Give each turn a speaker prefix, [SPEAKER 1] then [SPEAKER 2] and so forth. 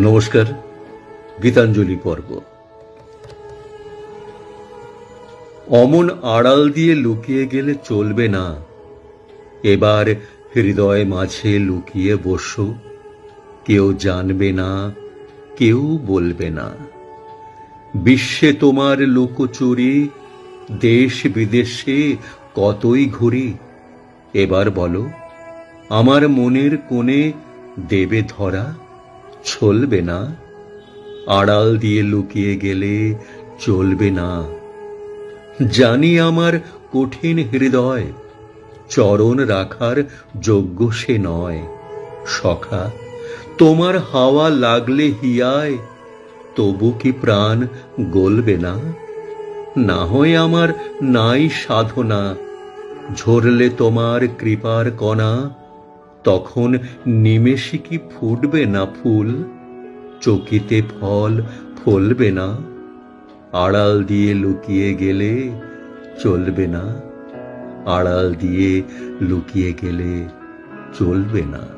[SPEAKER 1] নমস্কার, গীতাঞ্জলি পর্ব। অমন আড়াল দিয়ে লুকিয়ে গেলে চলবে না। এবার হৃদয় মাঝে লুকিয়ে বসো, কেউ জানবে না, কেউ বলবে না। বিশ্বে তোমার লোকচুরি, দেশ বিদেশে কতই ঘুরি, এবার বলো, আমার মনের কোণে দেবে ধরা? চলবে না। আড়াল দিয়ে লুকিয়ে গেলে চলবে না। জানি আমার কঠিন হৃদয়, চরণ রাখার যোগ্য সে নয়। সখা, তোমার হাওয়া লাগলে হিয়ায়, তবু কি প্রাণ গলবে না? না হয় আমার নাই সাধনা, ঝরলে তোমার কৃপার কণা। তখন নিমেষে কি ফুটবে না ফুল? চকিতে ফল ফলবে না? আড়াল দিয়ে লুকিয়ে গেলে চলবে না? আড়াল দিয়ে লুকিয়ে গেলে চলবে না?